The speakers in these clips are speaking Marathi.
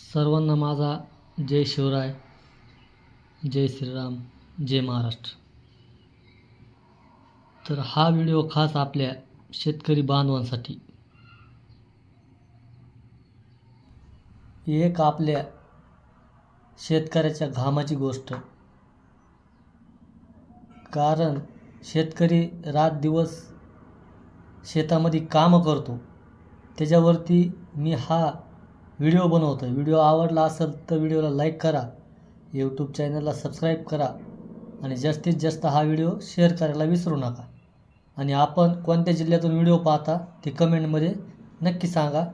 सर्वांना माझा जय शिवराय जय श्रीराम जय महाराष्ट्र. तर हा व्हिडिओ खास आपल्या शेतकरी बांधवांसाठी. एक आपल्या शेतकऱ्याच्या घामाची गोष्ट. कारण शेतकरी रात दिवस शेतामध्ये कामं करतो. त्याच्यावरती मी हा व्हिडिओ बनवतो आहे व्हिडिओ आवडला असेल तर व्हिडिओला लाईक करा. यूट्यूब चॅनलला सबस्क्राईब करा. आणि जास्तीत जास्त हा व्हिडिओ शेअर करायला विसरू नका. आणि आपण कोणत्या जिल्ह्यातून व्हिडिओ पाहता ते कमेंटमध्ये नक्की सांगा.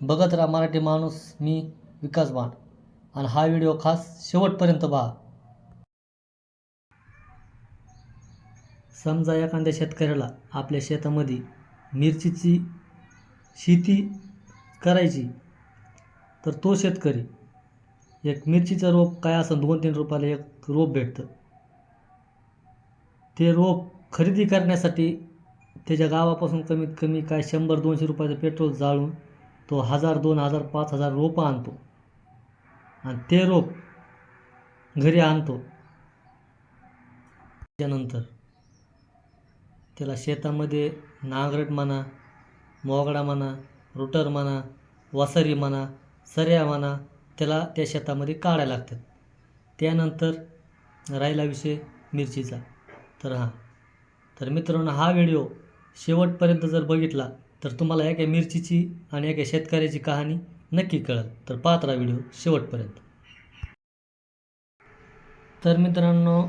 बघत राहा मराठी माणूस मी विकास बाण आणि हा व्हिडिओ खास शेवटपर्यंत पहा. समजा एखाद्या शेतकऱ्याला आपल्या शेतामध्ये मिरचीची शेती करायची तर तो शेतकरी एक मिरचीचं रोप काय असं दोन तीन रुपयाला एक रोप भेटतं. ते रोप खरेदी करण्यासाठी त्याच्या गावापासून कमीत कमी काय शंभर दोनशे रुपयाचं पेट्रोल जाळून तो हजार दोन हजार पाच हजार रोपं आणतो. आणि ते रोप घरी आणतो. त्याच्यानंतर त्याला शेतामध्ये नांगरट म्हणा मोगडा म्हणा रुटर म्हणा वसारी म्हणा सऱ्या त्याला त्या शेतामध्ये काढायला लागतात. त्यानंतर राहिला विषय मिरचीचा. तर हां. तर मित्रांनो हा व्हिडिओ शेवटपर्यंत जर बघितला तर तुम्हाला एका मिरचीची आणि एका शेतकऱ्याची कहाणी नक्की कळेल. तर पाहत राहा व्हिडिओ शेवटपर्यंत. तर मित्रांनो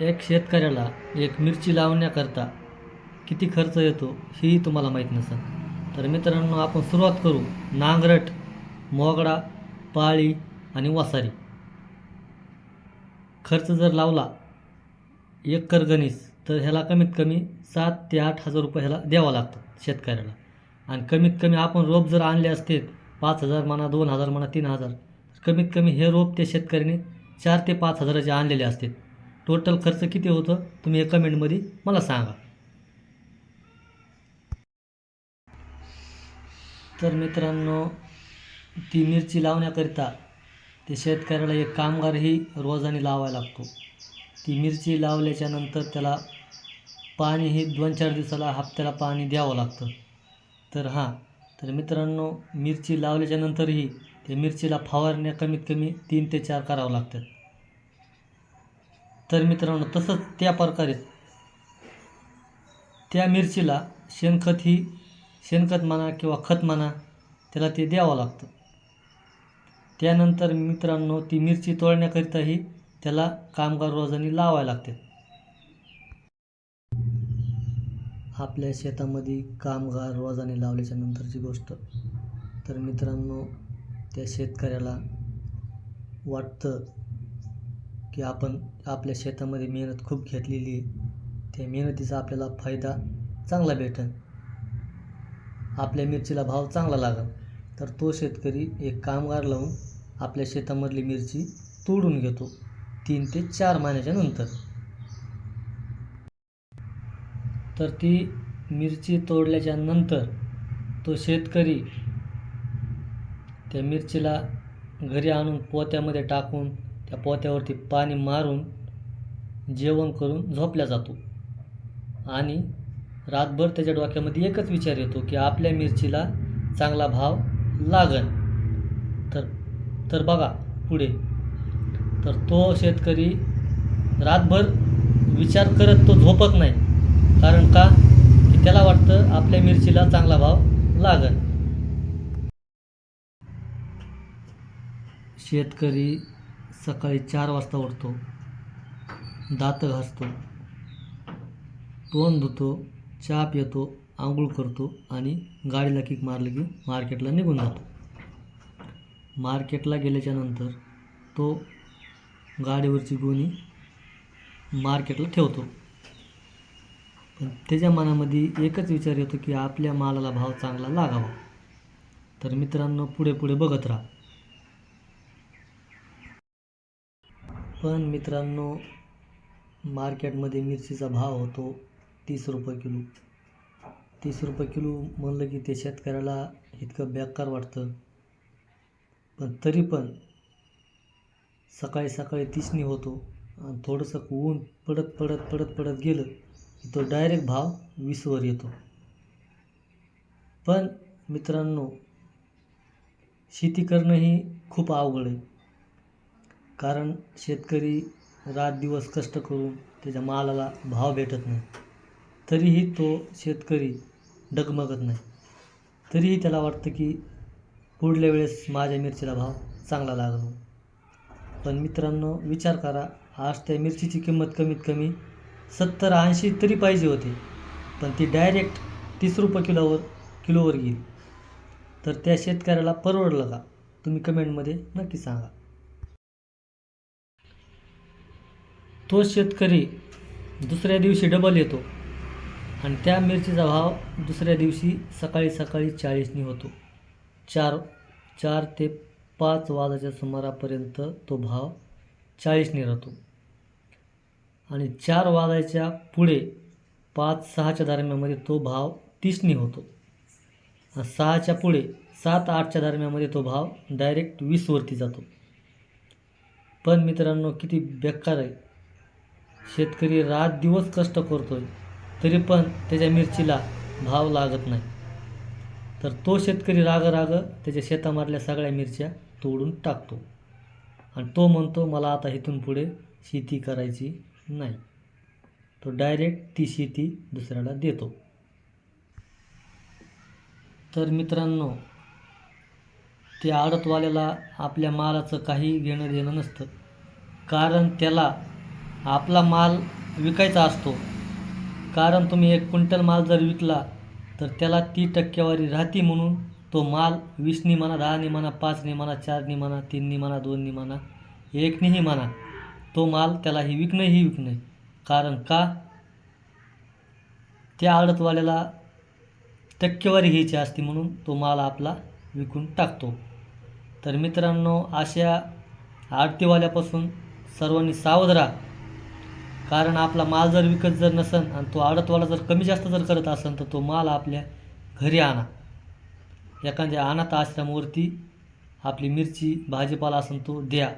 एक शेतकऱ्याला एक मिरची लावण्याकरता किती खर्च येतो हेही तुम्हाला माहीत नसेल. तर मित्रांनो आपण सुरुवात करू. नांगरट मोगडा पाळी आणि वसारी. खर्च जर लावला एक कर तर ह्याला कमीत कमी सात ते आठ हजार रुपये ह्याला द्यावा लागतं शेतकऱ्याला. आणि कमीत कमी आपण रोप जर आणले असते पाच हजार म्हणा दोन हजार म्हणा तीन हजार कमीत कमी हे रोप त्या शेतकऱ्याने चार ते पाच हजाराचे आणलेले असते. टोटल खर्च किती होतं तुम्ही हे कमेंटमध्ये मला सांगा. तर मित्रांनो ती मिरची लावण्याकरिता ते शेतकऱ्याला एक कामगारही रोजाने लावायला लागतो. ती मिरची लावल्याच्यानंतर त्याला पाणीही दोन चार दिवसाला हप्त्याला पाणी द्यावं लागतं. तर हां तर मित्रांनो मिरची लावल्याच्यानंतरही त्या मिरचीला फवारण्या कमीत कमी तीन ते चार करावं लागतात तर मित्रांनो तसंच त्या प्रकारे त्या मिरचीला शेणखत ही शेणखत म्हणा किंवा खत म्हणा त्याला ते द्यावं लागतं. त्यानंतर मित्रांनो ती मिरची तोडण्याकरिताही त्याला कामगार रोजाने लावायला लागते. आपल्या शेतामध्ये कामगार रोजाने लावल्याच्या नंतरची गोष्ट तर मित्रांनो त्या शेतकऱ्याला वाटतं की आपण आपल्या शेतामध्ये मेहनत खूप घेतलेली आहे. त्या मेहनतीचा आपल्याला फायदा चांगला भेटेल. आपल्या मिरचीला भाव चांगला लागेल तर तो शेतकरी एक कामगार लावून आपल्या शेतामधली मिरची तोडून घेतो तीन ते चार महिन्याच्या नंतर. तर ती मिरची तोडल्याच्या नंतर तो शेतकरी त्या मिरचीला घरी आणून पोत्यामध्ये टाकून त्या पोत्यावरती पाणी मारून जेवण करून झोपल्या जातो. आणि रातभर त्याच्या डोक्यामध्ये एकच विचार येतो की आपल्या मिरचीला चांगला भाव लागन. तर तर बघा पुढे. तर तो शेतकरी रातभर विचार करत तो झोपत नाही. कारण का? की त्याला वाटतं आपल्या मिरचीला चांगला भाव लागन. शेतकरी सकाळी चार वाजता उठतो. दात घासतो तोंड धुतो. चहा पितो आंघोळ करतो आणि गाडीला किक मारलं की मार्केटला निघून जातो. मार्केटला गेल्याच्यानंतर तो गाडीवरची गोणी मार्केटला ठेवतो. पण त्याच्या मनामध्ये एकच विचार येतो की आपल्या मालाला भाव चांगला लागावा. तर मित्रांनो पुढे पुढे बघत राहा. पण मित्रांनो मार्केटमध्ये मिरचीचा भाव होतो. तीस रुपये किलो. तीस रुपये किलो म्हणलं की ते शेतकऱ्याला इतकं बेकार वाटतं. पण तरी पण सकाळी सकाळी तिसणी होतो आणि थोडंसं ऊन पडत पडत पडत पडत गेलं की तो डायरेक्ट भाव वीसवर येतो. पण मित्रांनो शेती करणं ही खूप अवघड आहे. कारण शेतकरी रात दिवस कष्ट करून त्याच्या मालाला भाव भेटत नाही. तरीही तो शेतकरी डगमगत नाही. तरीही त्याला वाटतं की पुढल्या वेळेस माझ्या मिरचीला भाव चांगला लागलो. पण मित्रांनो विचार करा आज त्या मिरचीची किंमत कमीत कमी सत्तर ऐंशी तरी पाहिजे होती. पण ती डायरेक्ट तीस रुपये किलोवर किलोवर गेली. तर त्या शेतकऱ्याला परवडलं का? तुम्ही कमेंटमध्ये नक्की सांगा. तो शेतकरी दुसऱ्या दिवशी डबल येतो. आणि त्या मिरचीचा भाव दुसऱ्या दिवशी सकाळी सकाळी चाळीसनी होतो. चार चार ते पाच वाजाच्या सुमारापर्यंत तो भाव चाळीसनी राहतो. आणि चार वाजायच्या पुढे पाच सहाच्या दरम्यामध्ये तो भाव तीसनी होतो. आणि सहाच्या पुढे सात आठच्या दरम्यामध्ये तो भाव डायरेक्ट वीसवरती जातो. पण मित्रांनो किती बेकार आहे. शेतकरी रात दिवस कष्ट आहे तरी पण त्याच्या मिरचीला भाव लागत नाही. तर तो शेतकरी राग राग त्याच्या शेतामधल्या सगळ्या मिरच्या तोडून टाकतो. आणि तो म्हणतो मला आता इथून पुढे शेती करायची नाही. तो डायरेक्ट ती शेती दुसऱ्याला देतो. तर मित्रांनो ते आडतवाल्याला आपल्या मालाचं काही घेणं देणं नसतं. कारण त्याला आपला माल विकायचा असतो. कारण तुम्ही एक क्विंटल माल जर विकला तर त्याला ती टक्केवारी राहते म्हणून तो माल वीसनी म्हणा दहानी म्हणा पाचनी म्हणा चारनी म्हणा तीननी म्हणा दोननी म्हणा एकनीही म्हणा. तो माल त्याला ही विकणं ही विकणं. कारण का? त्या आडतवाल्याला टक्केवारी घ्यायची असते म्हणून तो माल आपला विकून टाकतो. तर मित्रांनो अशा आडतीवाल्यापासून सर्वांनी सावध राहा. कारण आपला माल जर विकत जर नसन आणि तो आडतवाला जर कमी जास्त जर करत असेल तर तो माल आपल्या घरी आणा. एखाद्या अनाथ आश्रमावरती आपली मिरची भाजीपाला असेल तो द्या.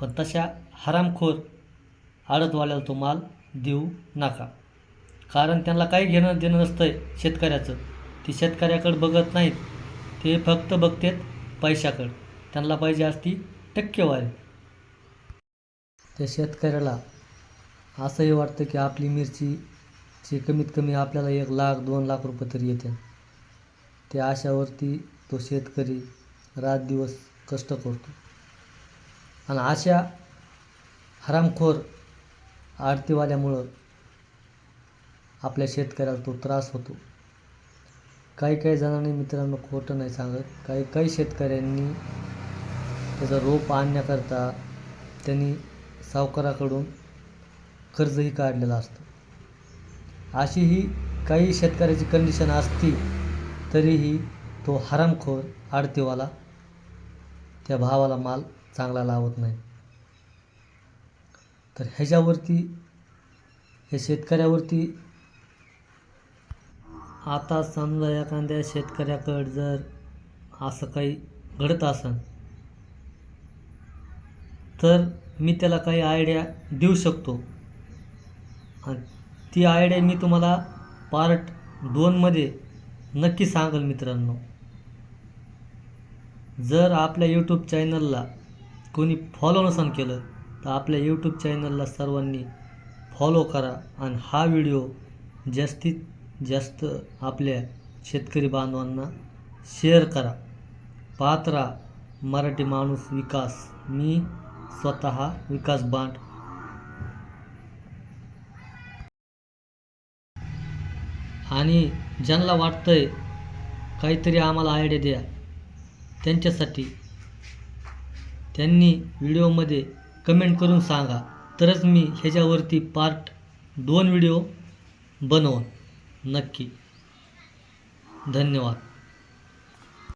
पण तशा हरामखोर आडतवाल्याला तो माल देऊ नका. कारण त्यांना काही घेणं देणं नसतंय शेतकऱ्याचं. ते शेतकऱ्याकडं बघत नाहीत. ते फक्त बघतात पैशाकडं. त्यांना पाहिजे असती टक्केवारी. त्या शेतकऱ्याला असंही वाटतं की आपली मिरचीची कमीत कमी आपल्याला एक लाख दोन लाख रुपये तरी येते. ते आशावरती तो शेतकरी रात दिवस कष्ट करतो. आणि अशा हरामखोर आरतीवाल्यामुळं आपल्या शेतकऱ्याला तो त्रास होतो. काही काही जणांनी मित्रांनो खोटं नाही सांगत. काही काही शेतकऱ्यांनी त्याचं रोप आणण्याकरता त्यांनी सावकाराकडून कर्जही काढलेलं असतं. अशी ही काही शेतकऱ्याची कंडिशन असती तरीही तो हरामखोर आडतीवाला त्या भावाला माल चांगला लावत नाही. तर ह्याच्यावरती हे शेतकऱ्यावरती आता समजा एखाद्या शेतकऱ्याकडं जर असं काही घडत असेल तर मी त्याला काही आयडिया देऊ शकतो. ती आयडिया मी तुम्हाला पार्ट दोनमध्ये नक्की सांगेल मित्रांनो. जर आपल्या यूट्यूब चॅनलला कोणी फॉलो नसन केलं तर आपल्या यूट्यूब चॅनलला सर्वांनी फॉलो करा आणि हा व्हिडिओ जास्तीत जास्त आपल्या शेतकरी बांधवांना शेअर करा. पात्रा राहा मराठी माणूस विकास. मी स्वतः विकास बांट आणि ज्यांना वाटतं आहे काहीतरी आम्हाला आयडिया द्या त्यांच्यासाठी त्यांनी व्हिडिओमध्ये कमेंट करून सांगा. तरच मी ह्याच्यावरती पार्ट दोन व्हिडिओ बनवून. नक्की. धन्यवाद.